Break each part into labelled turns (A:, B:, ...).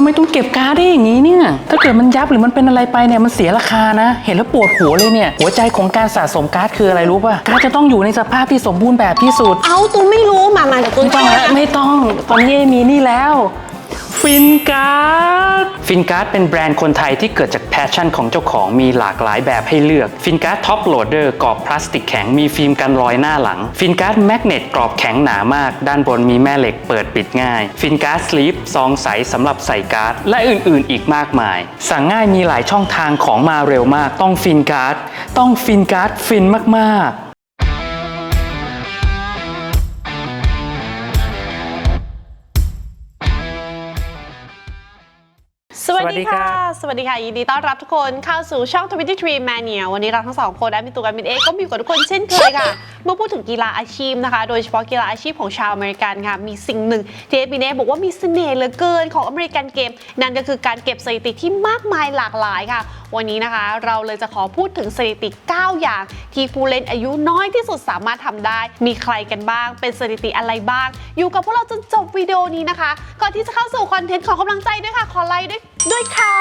A: ทำไมต้องเก็บการ์ดได้อย่างนี้เนี่ย ถ้าเกิดมันยับหรือมันเป็นอะไรไปเนี่ยมันเสียราคานะ เห็นแล้วปวดหัวเลยเนี่ย หัวใจของการสะสมการ์ดคืออะไรรู้ป่ะ การ์ดจะต้องอยู่ในสภาพที่สมบูรณ์แบบที่สุด
B: เอาตูไม่รู้มามาเดี๋ยวตู
A: ไม่ต้องแล้วไม่ต้อง ตอนนี้มีนี่แล้ว ฟินการ์ด ฟินการ์ดเป็นแบรนด์คนไทยที่เกิดจากแพชชั่นของเจ้าของมีหลากหลายแบบให้เลือกฟินการ์ดท็อปโหลดเดอร์กรอบพลาสติกแข็งมีฟิล์มกันรอยหน้าหลังฟินการ์ดแมกเนตกรอบแข็งหนามาก ด้านบนมีแม่เหล็กเปิดปิดง่ายฟินการ์ดสลีปซองใสสำหรับใส่การ์ด และอื่นๆ อีกมากมาย สั่งง่ายมีหลายช่องทางของมาเร็วมาก ต้องฟินการ์ดต้องฟินการ์ดฟินมากๆ
B: วัส
A: สวัสดี
B: ดี
A: ครั
B: ค่ะ
A: บ
B: สวัสดีค่ะ ยินดีต้อนรับทุกคนเข้าสู่ช่อง 23 Mania วันนี้เราทั้งสองคนและมีตัวกันมินเอกก็มีอยู่กับทุกคนเช่นเคยค่ะ เมื่อพูดถึงกีฬาอาชีพนะคะ โดยเฉพาะกีฬาอาชีพของชาวอเมริกันค่ะ มีสิ่งหนึ่งที่เอมิเน่บอกว่ามีเสน่ห์เหลือเกินของอเมริกันเกม นั่นก็คือการเก็บสถิติที่มากมายหลากหลายค่ะ วันนี้นะคะ เราเลยจะขอพูดถึงสถิติ 9 อย่าง ที่ผู้เล่นอายุน้อยที่สุดสามารถทำได้ มีใครกันบ้าง เป็นสถิติอะไรบ้าง อยู่กับพวกเราจนจบวิดีโอนี้นะคะ ก่อนที่จะเข้าสู่คอนเทนต์ขอกำลังใจด้วยค่ะ ขอไลค์ด้วยด้วยค่ะ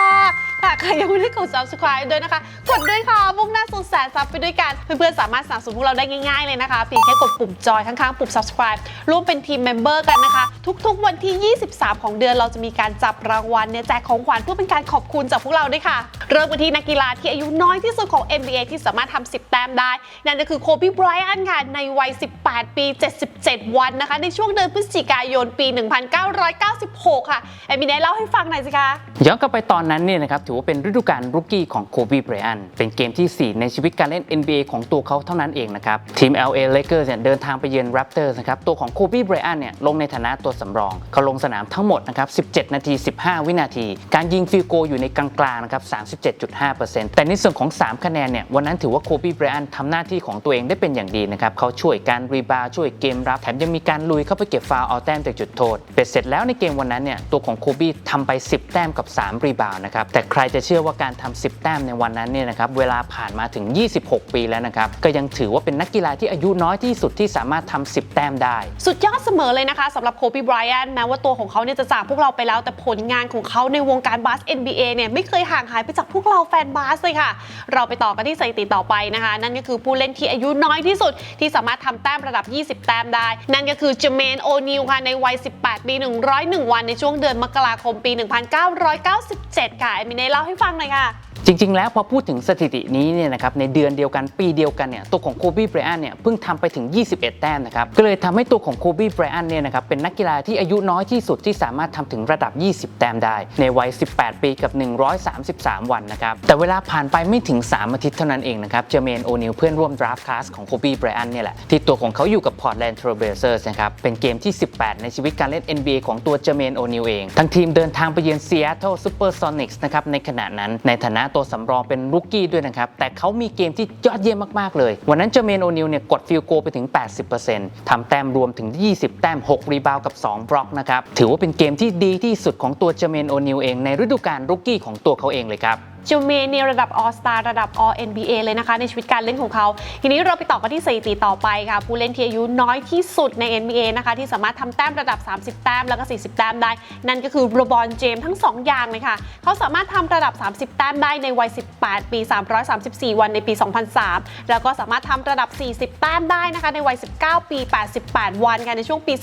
B: ค่ะใครยังไม่ได้กด subscribe ด้วยนะคะ กดด้วยค่ะมุ่งหน้าสู่แสนซับไปด้วยกัน เพื่อนๆ สามารถสนับสนุนพวกเราได้ง่ายๆเลยนะคะเพียงแค่กดปุ่มจอยข้างๆ ปุ่ม subscribe ร่วมเป็นทีมเมมเบอร์กันนะคะ ทุกๆ วันที่ 23 ของเดือนเราจะมีการจับรางวัลเนี่ยแจกของขวัญเพื่อเป็นการขอบคุณจากพวกเราด้วยค่ะ เริ่มกันที่นักกีฬาที่อายุน้อยที่สุดของ NBA ที่สามารถทำ10 แต้มได้ นั่นก็คือโคบีไบรอันค่ะในวัย 18 ปี 77 วันนะคะ ในช่วงเดือนพฤศจิกายนปี 1996 ค่ะเอมิเน่เล่าให้ฟังหน่อยสิคะ
A: ย้อนกลับไปตอนนั้นเนี่ยนะครับถือว่าเป็นฤดูกาลรุกกี้ของโคบีไบรอันเป็นเกมที่ 4 ในชีวิตการเล่น NBA ของตัวเขาเท่านั้นเองนะครับ ทีม LA Lakers เนี่ยเดินทางไปเยือน Raptors นะครับตัวของโคบีไบรอันเนี่ยลงในฐานะตัวสำรอง เขาลงสนามทั้งหมดนะครับ 17 นาที 15 วินาที การยิงฟิลโกอยู่ในกลางๆนะครับ 37.5%แต่ในส่วนของ 3 คะแนนเนี่ยวันนั้นถือว่าโคบีไบรอันทำหน้าที่ของตัวเองได้เป็นอย่างดีนะครับเขาช่วยการรีบาวด์ช่วยเกมรับแถมยังมีการลุยเข้าไปเก็บฟาวล์เอาแต้มจากจุดโทษเป็ดเสร็จแล้วในเกมวันนั้นเนี่ยตัวของโคบีทำไป 10 แต้มกับ 3 รีบาวด์นะครับแต่รจะเชื่อว่าการทำ10 แต้มในวันนั้นเนี่ยนะครับเวลาผ่านมาถึง 26 ปีแล้วนะครับก็ยังถือว่าเป็นนักกีฬาที่อายุน้อยที่สุดที่สามารถทำ10 แต้มได้
B: สุดยอดเสมอเลยนะคะสำหรับโคบีไบรอันแม้ว่าตัวของเขาเนี่ยจะจากพวกเราไปแล้ว แต่ผลงานของเขาในวงการบาส NBA เนี่ยไม่เคยห่างหายไปจากพวกเราแฟนบาสเลยค่ะ เราไปต่อกันที่สถิติต่อไปนะคะ นั่นก็คือผู้เล่นที่อายุน้อยที่สุดที่สามารถทำแต้มระดับ 20 แต้มได้ นั่นก็คือเจเมนโอนิลค่ะในวัย 18 ปี 101 วันในช่วงเดือนมกราคมปี 1997 ค่ะเอมิเนเล่าให้ฟังหน่อยค่ะ
A: จริง ๆ แล้วพอพูดถึงสถิตินี้เนี่ยนะครับในเดือนเดียวกันปีเดียวกันเนี่ยตัวของโคบีไบรอันเนี่ยเพิ่งทำไปถึง 21 แต้มนะครับก็เลยทำให้ตัวของโคบีไบรอันเนี่ยนะครับเป็นนักกีฬาที่อายุน้อยที่สุดที่สามารถทำถึงระดับ 20 แต้มได้ ในวัย 18 ปีกับ 133 วันนะครับแต่เวลาผ่านไปไม่ถึง 3 อาทิตย์เท่านั้นเองนะครับเจเมนโอนิลเพื่อนร่วมดราฟต์คลาสของโคบีไบรอันเนี่ยแหละที่ตัวของเขาอยู่กับพอร์ตแลนด์เทรเบเซอร์สนะครับเป็นเกมที่ 18 ในชีวิตการเล่น NBA ของตัวเจเมนโอนิลเองทั้งทีมเดินทางไปเยือน Seattle Supersonics นะครับในขณะนั้นในฐานะตัวสำรองเป็นรุกกี้ด้วยนะครับ แต่เขามีเกมที่ยอดเยี่ยมมาก ๆ เลย วันนั้นเจเมนโอนิลเนี่ยกดฟิลโกไปถึง 80%ทำแต้มรวมถึง 20 แต้ม 6 รีบาวกับ 2 บล็อกนะครับ ถือว่าเป็นเกมที่ดีที่สุดของตัวเจเมนโอนิลเองในฤดูกาลรุกกี้ของตัวเขาเองเลยครับ
B: เจเมนในระดับ All Star ระดับ All NBA เลยนะคะ ในชีวิตการเล่นของเขา ทีนี้เราไปต่อกันที่สถิติต่อไปค่ะ ผู้เล่นที่อายุน้อยที่สุดใน NBA นะคะ ที่สามารถทำแต้มระดับ 30 แต้มแล้วก็ 40 แต้มได้ นั่นก็คือโรบอนเจมทั้ง 2 อย่างเลยค่ะ เขาสามารถทำระดับ 30 แต้มได้ในวัย 18 ปี 334 วันในปี 2003 แล้วก็สามารถทำระดับ 40 แต้มได้นะคะในวัย 19 ปี 88 วันค่ะในช่วงปี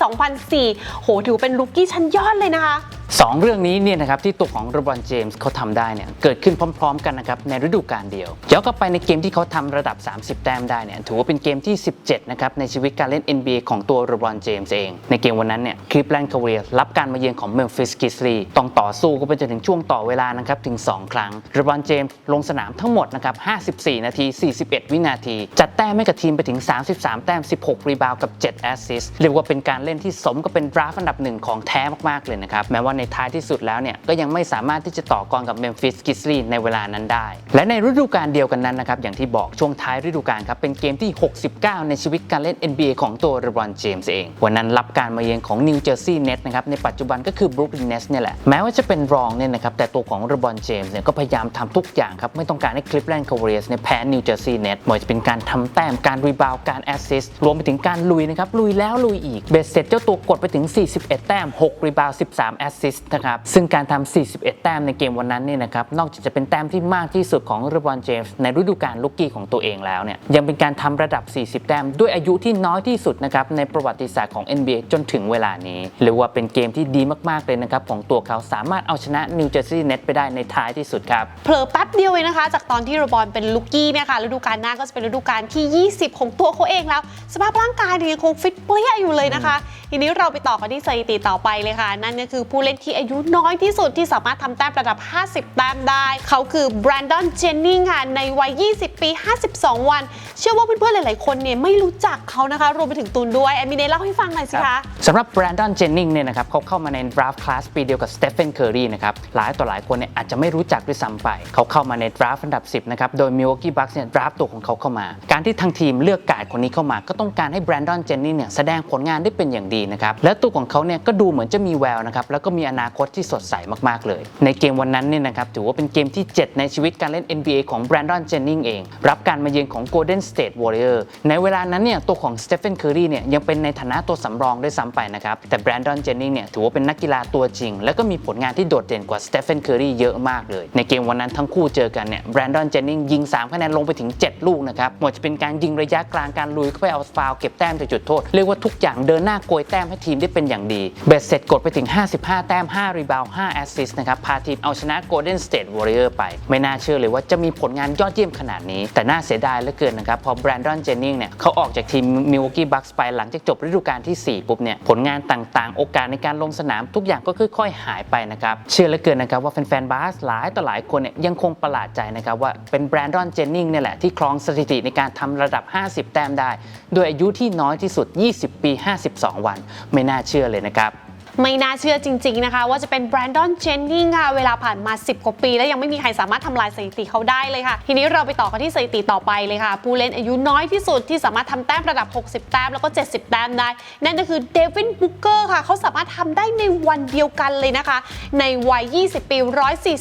B: 2004 โหถือเป็นลูกกี้ชั้นยอดเลยนะคะ
A: สองเรื่องนี้เนี่ยนะครับที่ตัวของรบรอนเจมส์เขาทำได้เนี่ยเกิดขึ้นพร้อม ๆ กันนะครับในฤดูกาลเดียวย้อนกลับไปในเกมที่เขาทำระดับ 30 แต้มได้เนี่ยถือว่าเป็นเกมที่ 17 นะครับในชีวิตการเล่น NBA ของตัวรบรอนเจมส์เอง ในเกมวันนั้นเนี่ยคลิปแลนด์คาเวียรับการมาเยือนของเมมฟิสกิสลีต้องต่อสู้ก็ไปจนถึงช่วงต่อเวลานะครับถึง 2 ครั้งรบรอนเจมส์ลงสนามทั้งหมดนะครับ54 นาที 41 วินาที จัดแต้มให้กับทีมไปถึง 33 แต้ม 16 รีบาวกับ7แอสซิสต์เรียกว่าเป็นการเล่นที่สมกับเป็นดราฟอันดับหนึ่งของแท้มากๆเลยนะครับแม้ว่าในท้ายที่สุดแล้วเนี่ยก็ยังไม่สามารถที่จะต่อกรกับเมมฟิสกิสลีในเวลานั้นได้ และในฤดูกาลเดียวกันนั้นนะครับอย่างที่บอกช่วงท้ายฤดูกาลครับเป็นเกมที่ 69 ในชีวิตการเล่น NBA ของตัวเรบรอนเจมส์เองวันนั้นรับการมาเยือนของนิวเจอร์ซีย์เน็ตนะครับในปัจจุบันก็คือบรุกลินเนสเนี่ยแหละแม้ว่าจะเป็นรองเนี่ยนะครับแต่ตัวของเรบรอนเจมส์เนี่ยก็พยายามทำทุกอย่างครับไม่ต้องการให้คลิปแลนด์คาเรียสเนี่ยแพ้นิวเจอร์ซีย์เน็ตไม่ว่าจะเป็นการทำแต้มการรีบาวการแอสซิสต์รวมไปถึงการลุยนะครับลุยแล้วลุยอีกเบสเสร็จเจ้าตัวกดไปถึง 41 แต้ม 6 รีบาว 13 แอสซิสต์นะครับซึ่งการทำ41 แต้มในเกมวันนั้นเนี่ยนะครับนอกจากจะเป็นแต้มที่มากที่สุดของเรบรอนเจมส์ในฤดูกาลลูกกี้ของตัวเองแล้วเนี่ยยังเป็นการทำระดับ 40 แต้มด้วยอายุที่น้อยที่สุดนะครับในประวัติศาสตร์ของ NBA จนถึงเวลานี้หรือว่าเป็นเกมที่ดีมากๆเลยนะครับของตัวเขาสามารถเอาชนะนิวเจอร์ซีย์เน็ตไปได้ในท้ายที่สุดครับ
B: เผลอแป๊บเดียวเองนะคะ จากตอนที่โรบอลเป็นลูกกี้เนี่ยค่ะฤดูกาลหน้าก็จะเป็นฤดูกาลที่ 20 ของตัวเขาเองแล้ว สภาพร่างกายยยังคงฟิตเปรี้ยอยู่เลยนะคะ ทีนี้เราไปต่อกันที่สถิติต่อไปเลยค่ะ นั่นก็คือผู้เล่นที่อายุน้อยที่สุดที่สามารถทำแต้มระดับ 50 แต้มได้ เขาคือแบรนดอน เจนนิงค่ะ ในวัย 20 ปี 52 วันเชื่อว่าเพื่อนๆ หลายๆ คนเนี่ยไม่รู้จักเขานะคะ รวมไปถึงตูนด้วยแอมมิเนเล่าให้ฟังหน่อยสิคะ
A: สำหรับแบรนดอนเจนนิงเนี่ยนะครับเขาเข้ามาในดราฟต์คลาสปีเดียวกับสเตฟ e นเคอรีนะครับหลายต่อหลายคนเนี่ยอาจจะไม่รู้จักด้วยซ้ำไป เขาเข้ามาในดราฟอันดับ 10 นะครับ โดยมิ w ว k กี้บัคเนี่ยดราฟต์ตัวของเขาเข้ามา การที่ทางทีมเลือกการ์ดคนนี้เข้ามา ก็ต้องการให้แบรนดอนเจนนิงเนี่ยแสดงผลงานได้เป็นอย่างดีนะครับและตัวของเขาเนี่ยก็ดูเหมือนจะมีแววนะครับแล้วก็มีอนาคตที่สดใสมากๆเลย ในเกมวันนั้นเนี่ยนะครับถือว่าเป็นเกมที่ 7 ในชีวิตการเล่น NBA ของแบรนดอนเจนนิงเองรับการมาเยือนของ Golden State Warrior ในเวลานั้นเนี่ยตัวของสเตฟ e นเคอรีเนี่ยยังเป็นในฐานะตัวสำรองด้วยซ้ำไปนะครับแต่แบรนดอนเจนนิงเนี่ยถือว่าเป็นนักกีฬาตัวจริง แล้วก็มีผลงานที่โดดเด่นกว่าสเตฟ e นเคอรีเยอะมากเลย ในเกมวันนั้นทั้งคู่เจอกันเนี่ยแบรนดอนเจนนิงยิง3คะแนนลงไปถึง 7 ลูกนะครับหมดจะเป็นการยิงระยะกลางการลุยเข้าไปเอาฟาวล์เก็บแต้มจากจุดโทษเรียกว่าทุกอย่างเดินหน้าโกยแต้มให้ทีมได้เป็นอย่างดีเบสเสร็จกดไปถึง 55 แต้ม 5 รีบาวด์5แอสซิสต์นะครับพาทีมเอาชนะ Golden State Warrior ไป ไม่น่าเชื่อเลยว่าจะมีผลงานยอดเยี่ยมขนาดนี้ แต่น่าเสียดายเหลือเกินนะครับพอแบรนดอนเจนนิงเนี่ยเขาออกจากทีม Milwaukee Bucks ไปหลังจากจบฤดูกาลที่ 4 ปุ๊บเนี่ยผลงานต่างๆ โอกาสในการลงสนามทุกอย่างก็ค่อยๆหายไปนะครับเชื่อเหลือเกินนะครับว่าแฟนๆบาสหลายต่อหลายคนเนี่ยยังคงประหลาดใจนะครับว่าเป็นแบรนดอนเจนนิงเนี่ยแหละที่ครองสถิติในการทำระดับ 50 แต้มได้ โดยอายุที่น้อยที่สุด 20 ปี 52 วัน ไม่น่าเชื่อเลยนะครับ
B: ไม่น่าเชื่อจริง ๆ นะคะ ว่าจะเป็นแบรนดอนเจนนิงค่ะ เวลาผ่านมา 10 กว่าปี แล้วยังไม่มีใครสามารถทำลายสถิติเขาได้เลยค่ะ ทีนี้เราไปต่อกันที่สถิติต่อไปเลยค่ะ ผู้เล่นอายุน้อยที่สุดที่สามารถทำแต้มระดับ 60 แต้มแล้วก็ 70 แต้มได้ นั่นก็คือเดวินบุกเกอร์ค่ะ เขาสามารถทำได้ในวันเดียวกันเลยนะคะ ในวัย 20 ปี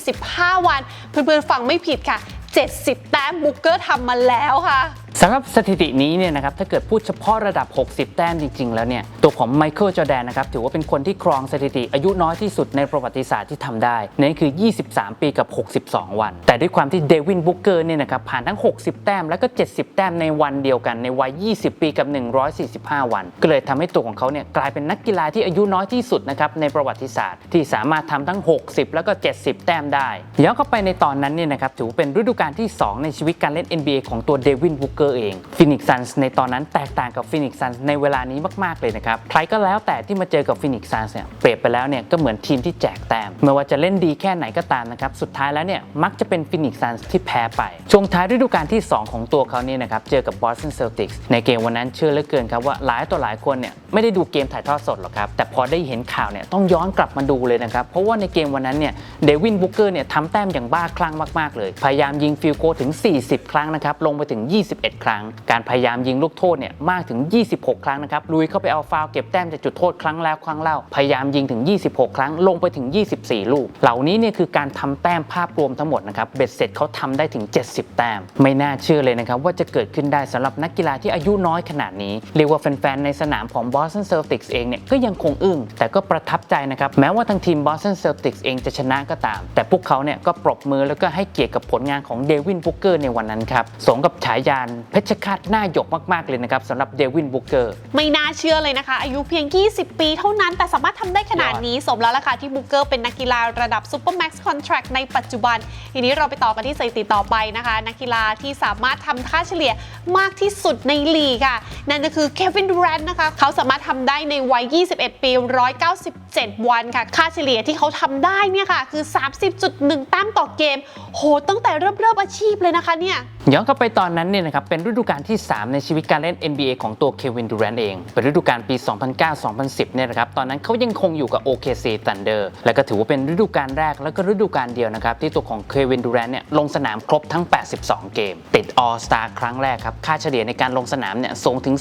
B: 145 วัน เพื่อนๆฟังไม่ผิดค่ะ 70 แต้มบุกเกอร์ทำมาแล้วค่ะ
A: สำหรับสถิตินี้เนี่ยนะครับถ้าเกิดพูดเฉพาะระดับ 60 แต้มจริง ๆ แล้วเนี่ยตัวของไมเคิลจอแดนนะครับถือว่าเป็นคนที่ครองสถิติอายุน้อยที่สุดในประวัติศาสตร์ที่ทำได้นั่นคือ 23 ปีกับ 62 วัน แต่ด้วยความที่เดวินบุกเกอร์เนี่ยนะครับผ่านทั้ง 60 แต้มแล้วก็ 70 แต้มในวันเดียวกันในวัย 20 ปีกับ 145 วัน ก็เลยทำให้ตัวของเขาเนี่ยกลายเป็นนักกีฬาที่อายุน้อยที่สุดนะครับในประวัติศาสตร์ที่สามารถทำทั้ง 60 แล้วก็ 70 แต้มได้ย้อนเข้าไปในตอนนั้นเนี่ยนะครับถือเป็นฤดูกาลที่ 2 ในชีวิตการเล่น NBA ของตัวเดวินบุกเกอร์เองฟินิกซันส์ในตอนนั้นแตกต่างกับฟินิกซันส์ในเวลานี้มากๆเลยนะครับ ใครก็แล้วแต่ที่มาเจอกับฟินิกซันส์เนี่ยเปรียบไปแล้วเนี่ยก็เหมือนทีมที่แจกแต้มไม่ว่าจะเล่นดีแค่ไหนก็ตามนะครับ สุดท้ายแล้วเนี่ยมักจะเป็นฟินิกซันส์ที่แพ้ไป ช่วงท้ายฤดูกาลที่ 2 ของตัวเขาเนี่ยนะครับเจอกับบอสตันเซลติกส์ในเกมวันนั้นเชื่อเหลือเกินครับว่าหลายต่อหลายคนเนี่ยไม่ได้ดูเกมถ่ายทอดสดหรอกครับแต่พอได้เห็นข่าวเนี่ยต้องย้อนกลับมาดูเลยนะครับเพราะว่าในเกมวันนั้นเนี่ยเดวินบุกเกอร์เนี่ยทำแต้มอย่างบ้าคลั่งมากๆเลย พยายามยิงฟิลโกถึง 40 ครั้งนะครับลงไปถึง 21ครั้ง การพยายามยิงลูกโทษเนี่ยมากถึง 26 ครั้งนะครับลุยเข้าไปเอาฟาวเก็บแต้มจากจุดโทษครั้งแล้วครั้งเล่าพยายามยิงถึง 26 ครั้งลงไปถึง 24 ลูก เหล่านี้เนี่ยคือการทำแต้มภาพรวมทั้งหมดนะครับเบ็ดเสร็จเขาทำได้ถึง 70 แต้ม ไม่น่าเชื่อเลยนะครับว่าจะเกิดขึ้นได้สำหรับนักกีฬาที่อายุน้อยขนาดนี้เรียกว่าแฟนๆในสนามของ Boston Celtics เองเนี่ยก็ยังคงอึ้งแต่ก็ประทับใจนะครับแม้ว่าทางทีม Boston Celtics เองจะชนะก็ตาม แต่พวกเขาเนี่ยก็ปรบมือแล้วก็ให้เกียรติกับผลงานของเดวินบุกเกอร์ในวันนั้นครับสมกับฉายานเพชรฆาตหน้าหยกมากๆเลยนะครับสำหรับเดวินบุกเกอร์
B: ไม่น่าเชื่อเลยนะคะ อายุเพียง 20 ปีเท่านั้น แต่สามารถทำได้ขนาดนี้ สมแล้วล่ะค่ะที่บุกเกอร์เป็นนักกีฬาระดับซูเปอร์แม็กซ์คอนแทรคในปัจจุบัน ทีนี้เราไปต่อกันที่สถิติต่อไปนะคะ นักกีฬาที่สามารถทำค่าเฉลี่ยมากที่สุดในลีกค่ะ นั่นก็คือเควินดูแรนต์นะคะเขาสามารถทำได้ในวัย 21 ปี 197 วันค่ะ ค่าเฉลี่ยที่เขาทำได้เนี่ยค่ะคือ 30.1แต้มต่อเกม โหตั้งแต่เริ่มเริ่มอาชีพเลยนะคะเนี่ย
A: ย้อนกลับไปตอนนั้นเนี่ยนะครับเป็นฤดูกาลที่ 3 ในชีวิตการเล่น NBA ของตัวเควินดูแรนเอง เป็นฤดูกาลปี 2009-2010 เนี่ยนะครับ ตอนนั้นเขายังคงอยู่กับ OKC Thunder และก็ถือว่าเป็นฤดูกาลแรกแล้วก็ฤดูกาลเดียวนะครับ ที่ตัวของเควินดูแรนเนี่ยลงสนามครบทั้ง 82 เกม ติด All Star ครั้งแรกครับ ค่าเฉลี่ยในการลงสนามเนี่ยสูงถึง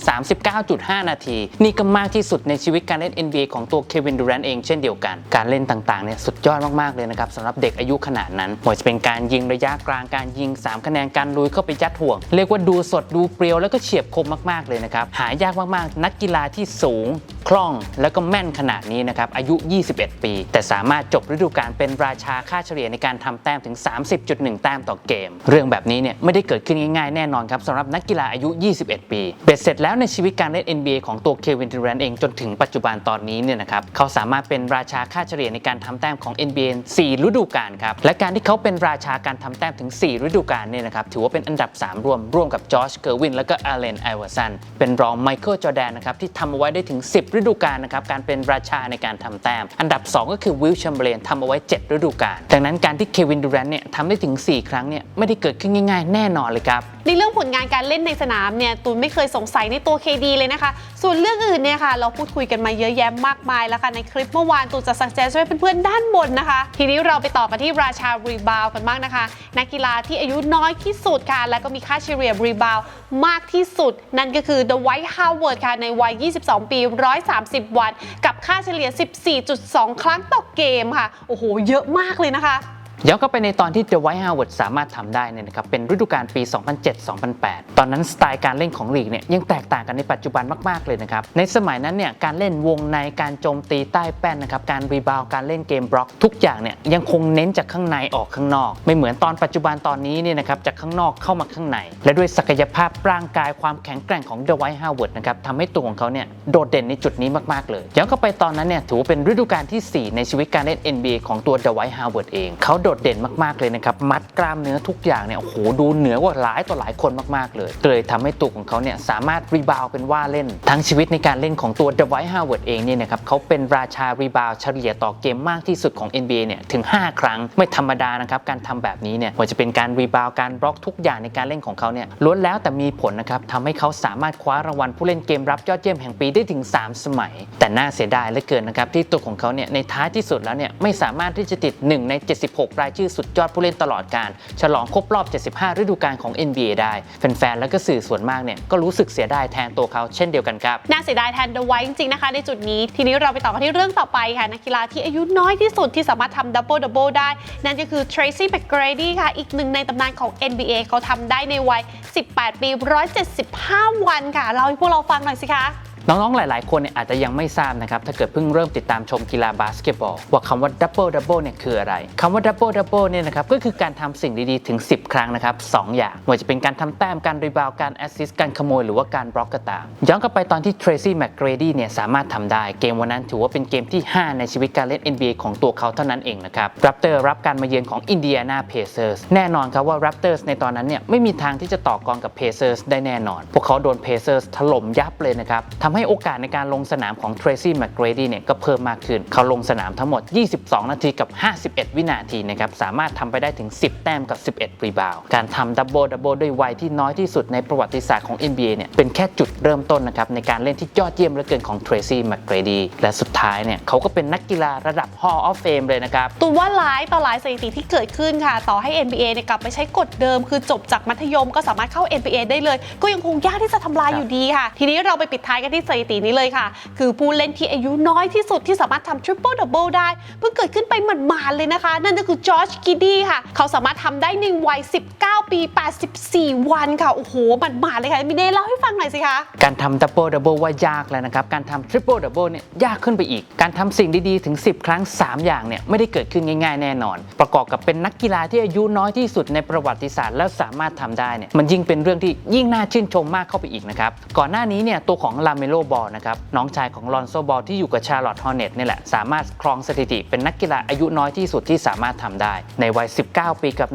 A: 39.5 นาที นี่ก็มากที่สุดในชีวิตการเล่น NBA ของตัวเควินดูแรนเองเช่นเดียวกัน การเล่นต่างๆเนี่ยสุดยอดมากๆเลยนะครับสำหรับเด็กอายุขนาดนั้นไม่ว่าจะเป็นการยิงระยะกลางการยิง 3 คะแนนการลุยเข้าไปยัดห่วงเรียกว่าดููสดดูเปรียวแล้วก็เฉียบคมมากๆเลยนะครับ หายากมากๆ นักกีฬาที่สูงคล่องแล้วก็แม่นขนาดนี้นะครับ อายุ 21 ปี แต่สามารถจบฤดูกาลเป็นราชาค่าเฉลี่ยในการทำแต้มถึง 30.1 แต้มต่อเกม เรื่องแบบนี้เนี่ยไม่ได้เกิดขึ้นง่ายๆ แน่นอนครับสำหรับนักกีฬาอายุ 21 ปี เบ็ดเสร็จแล้วในชีวิตการเล่น NBA ของตัวเควินดูแรนเองจนถึงปัจจุบันตอนนี้เนี่ยนะครับเขาสามารถเป็นราชาค่าเฉลี่ยในการทำแต้มของ NBA 4 ฤดูกาลครับและการที่เขาเป็นราชาการทำแต้มถึง 4 ฤดูกาลเนี่ยนะครับถือว่าเป็นอันดับ 3 รวมร่วมกับจอร์จเกอร์วินและก็อาเลนไอวอร์สันเป็นรองไมเคิลจอแดนนะครับที่ทำเอาไว้ได้ถึง 10 ฤดูกาลนะครับการเป็นราชาในการทำแต้ม อันดับ 2 ก็คือวิลแชมเบรนทำเอาไว้ 7 ฤดูกาลดังนั้นการที่เควินดูแรนต์เนี่ยทำได้ถึง 4 ครั้งเนี่ยไม่ได้เกิดขึ้นง่าย ๆ แน่นอนเลยครับ
B: ในเรื่องผลงานการเล่นในสนามเนี่ยตูนไม่เคยสงสัยในตัว KD เลยนะคะ ส่วนเรื่องอื่นเนี่ยค่ะเราพูดคุยกันมาเยอะแยะมากมายแล้วค่ะในคลิปเมื่อวานตูนจะสังเกตไว้เพื่อนๆด้านบนนะคะ ทีนี้เราไปต่อกันที่ราชารีบาวกันบ้างนะคะ นักกีฬาที่อายุน้อยที่สุดค่ะและก็มีค่าเฉลี่ยรีบาวมากที่สุด นั่นก็คือ The White Howard ค่ะ ในวัย 22 ปี 130 วัน กับค่าเฉลี่ย 14.2 ครั้งต่อเกมค่ะ โอ้โห เยอะมากเลยนะคะ
A: ย้อนกลับไปในตอนที่เดอะไวท์ฮาวเวิร์ดสามารถทำได้เนี่ยนะครับเป็นฤดูกาลปี 2007-2008 ตอนนั้นสไตล์การเล่นของลีกเนี่ยยังแตกต่างกันในปัจจุบันมากๆเลยนะครับในสมัยนั้นเนี่ยการเล่นวงในการโจมตีใต้แป้นนะครับการรีบาวการเล่นเกมบล็อก ทุกอย่างเนี่ยยังคงเน้นจากข้างในออกข้างนอก ไม่เหมือนตอนปัจจุบันตอนนี้เนี่ยนะครับจากข้างนอกเข้ามาข้างใน และด้วยศักยภาพร่างกายความแข็งแกร่งของเดอะไวท์ฮาวเวิร์ดนะครับทำให้ตัวของเขาเนี่ยโดดเด่นในจุดนี้มากๆเลยย้อนกลับไปตอนนั้นเนี่ยถือว่าเป็นฤดูกาลที่ 4 ในชีวิตการเล่น NBA ของตัวเดวท์ฮาวเวิร์ดเองเขาโดดเด่นมากๆเลยนะครับ มัดกล้ามเนื้อทุกอย่างเนี่ยโอ้โหดูเหนือกว่าหลายต่อหลายคนมากๆเลย เลยทำให้ตัวของเขาเนี่ยสามารถรีบาวเป็นว่าเล่น ทั้งชีวิตในการเล่นของตัวเดวท์ฮาวเวิร์ดเองเนี่ยนะครับเขาเป็นราชารีบาวเฉลี่ยต่อเกมมากที่สุดของ NBA เนี่ยถึง 5 ครั้งไม่ธรรมดานะครับการทำแบบนี้เนี่ยว่าจะเป็นการรีบาวการบล็อกทุกอย่างในการเล่นของเขาเนี่ยล้วนแล้วแต่มีผลนะครับทำให้เขาสามารถคว้ารางวัลผู้เล่นเกมรับยอดเยี่ยมแห่งปีได้ถึง 3 สมัย แต่น่าเสียดายเหลือเกินนะครับที่ตัวของเขาเนี่ยในท้ายที่สุดแล้วเนี่ยไม่สามารถที่จะติด 1 ใน 76รายชื่อสุดยอดผู้เล่นตลอดการ ฉลองครบรอบ 75 ฤดูกาลของ NBA ได้ แฟนๆ แล้วก็สื่อส่วนมากเนี่ยก็รู้สึกเสียดายแทนตัวเขาเช่นเดียวกันครับ
B: น่าเสียดายแทนเดวท์จริงๆนะคะ ในจุดนี้ ทีนี้เราไปต่อกันที่เรื่องต่อไปค่ะ นักกีฬาที่อายุน้อยที่สุดที่สามารถทำดับเบิลดับเบิลได้ นั่นก็คือ Tracy McGrady ค่ะ อีกหนึ่งในตำนานของ NBA เขาทำได้ในวัย 18 ปี 175 วันค่ะ เราให้พวกเราฟังหน่อยสิคะ
A: น้องๆ หลายๆ คนเนี่ยอาจจะยังไม่ทราบนะครับ ถ้าเกิดเพิ่งเริ่มติดตามชมกีฬาบาสเกตบอล ว่าคำว่าดับเบิลดับเบิลเนี่ยคืออะไรคำว่าดับเบิลดับเบิลเนี่ยนะครับก็คือการทำสิ่งดีๆ ถึง 10 ครั้งนะครับสองอย่างไม่ว่าจะเป็นการทำแต้ม การรีบาว การแอสซิสต์ การขโมย หรือว่าการบล็อกก็ตาม ย้อนกลับไปตอนที่ Tracy McGrady เนี่ยสามารถทำได้ เกมวันนั้นถือว่าเป็นเกมที่ 5 ในชีวิตการเล่น NBA ของตัวเขาเท่านั้นเองนะครับ Raptor รับการมาเยือนของ Indiana Pacers แน่นอนครับว่า Raptors ในตอนนั้นเนี่ยไม่มีทางที่จะต่อกรกับ Pacers ได้แน่นอน พวกเขาโดน Pacers ถล่มยับเลยนะครับทำให้โอกาสในการลงสนามของ Tracy McGrady เนี่ยก็เพิ่มมากขึ้น เขาลงสนามทั้งหมด 22 นาทีกับ 51 วินาทีนะครับ สามารถทำไปได้ถึง 10 แต้มกับ 11 รีบาวการทำดับเบิลดับเบิลด้วยวัยที่น้อยที่สุดในประวัติศาสตร์ของ NBA เนี่ยเป็นแค่จุดเริ่มต้นนะครับในการเล่นที่ยอดเยี่ยมเหลือเกินของ Tracy McGrady และสุดท้ายเนี่ยเขาก็เป็นนักกีฬาระดับ Hall of Fame เลยนะครับ
B: ตูนว่าหลายต่อหลายสถิติที่เกิดขึ้นค่ะ ต่อให้ NBA เนี่ยกลับไปใช้กฎเดิม คือจบจากมัธยมก็สามารถเข้า NBA ได้เลย ก็ยังคงยากที่จะทำลายอยู่ดีค่ะ ทีนี้เราไปปิดท้ายกันที่สถิตินี้เลยค่ะ คือผู้เล่นที่อายุน้อยที่สุดที่สามารถทำ triple double ได้ เพิ่งเกิดขึ้นไปหมาดๆเลยนะคะ นั่นก็คือจอร์จกิดดี้ค่ะ เขาสามารถทำได้ในวัย 19 ปี 84 วันค่ะ โอ้โหหมาดๆเลยค่ะมิเน่เล่าให้ฟังหน่อยสิคะ
A: การทำดับเบิลดับเบิลว่ายากแล้วนะครับ การทำทริปเปิลดับเบิลเนี่ยยากขึ้นไปอีก การทำสิ่งดีๆ ถึง 10 ครั้ง 3 อย่างเนี่ยไม่ได้เกิดขึ้นง่าย ๆ แน่นอน ประกอบกับเป็นนักกีฬาที่อายุน้อยที่สุดในประวัติศาสตร์แล้วสามารถทำได้เนี่ยมันยิ่งเป็นเรื่องที่ยิ่งน่าชื่นชมมากเข้าไปอีกนะครับก่อนหน้านี้เนี่ยตัวของลาเมโโลบอลนะครับน้องชายของลอนโซบอลที่อยู่กับชาร์ลอตฮอร์เน็ตนี่แหละ สามารถครองสถิติเป็นนักกีฬาอายุน้อยที่สุดที่สามารถทำได้ ในวัย 19 ปีกับ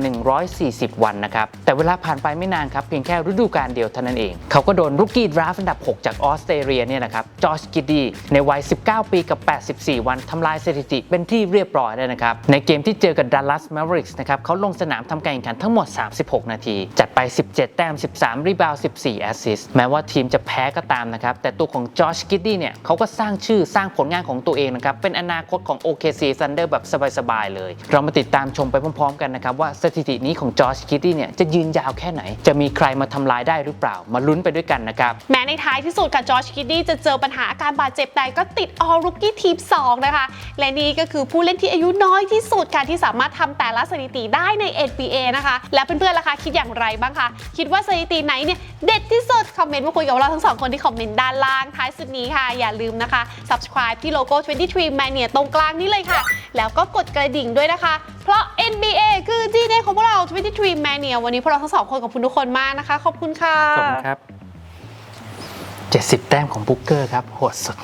A: 140 วันนะครับแต่เวลาผ่านไปไม่นานครับเพียงแค่ฤดูกาลเดียวเท่านั้นเอง เขาก็โดนรุกกี้ดราฟต์อันดับ 6 จากออสเตรเลียเนี่ยนะครับจอร์จกิดดีในวัย 19 ปีกับ 84 วันทำลายสถิติเป็นที่เรียบร้อยแล้วนะครับในเกมที่เจอกับดัลลัสแมวริกส์นะครับเขาลงสนามทำการแข่งขันทั้งหมด 36 นาที จัดไป 17 แต้ม 13 รีบาวด์14 แอสซิสต์แม้ว่าทีมจะแพ้ก็ตามนะครับแต่ตัวของจอร์จกิดดี้เนี่ยเขาก็สร้างชื่อสร้างผลงานของตัวเองนะครับ เป็นอนาคตของ OKC Thunder แบบสบาย ๆ เลย เรามาติดตามชมไปพร้อม ๆ กันนะครับ ว่าสถิตินี้ของจอร์จกิดดี้เนี่ยจะยืนยาวแค่ไหน จะมีใครมาทำลายได้หรือเปล่า มาลุ้นไปด้วยกันนะครับ
B: แม้ในท้ายที่สุดค่ะจอร์จคิดดี้จะเจอปัญหาอาการบาดเจ็บแต่ก็ติดออรุกี้ทีม2นะคะ และนี่ก็คือผู้เล่นที่อายุน้อยที่สุดค่ะที่สามารถทำแต่ละสถิติได้ใน NBA นะคะ และเพื่อนๆล่ะคะคิดอย่างไรบ้างคะคิดว่าสถิติไหนเนี่ยเด็ดที่สุดคอมเมนต์มาคุยกับเราทั้งสองคนที่คอมเมนต์ด้านล่างท้ายสุดนี้ค่ะ อย่าลืมนะคะ subscribe ที่โลโก้ 23 Mania ตรงกลางนี้เลยค่ะ แล้วก็กดกระดิ่งด้วยนะคะ เพราะ NBA คือ DNA ของพวกเรา 23 Mania วันนี้พวกเราทั้งสองคนขอบคุณทุกคนมากนะคะ ขอบคุณค่ะ
A: ขอบคุณครับ 70 แต้มของบุ๊กเกอร์ครับโหดสุด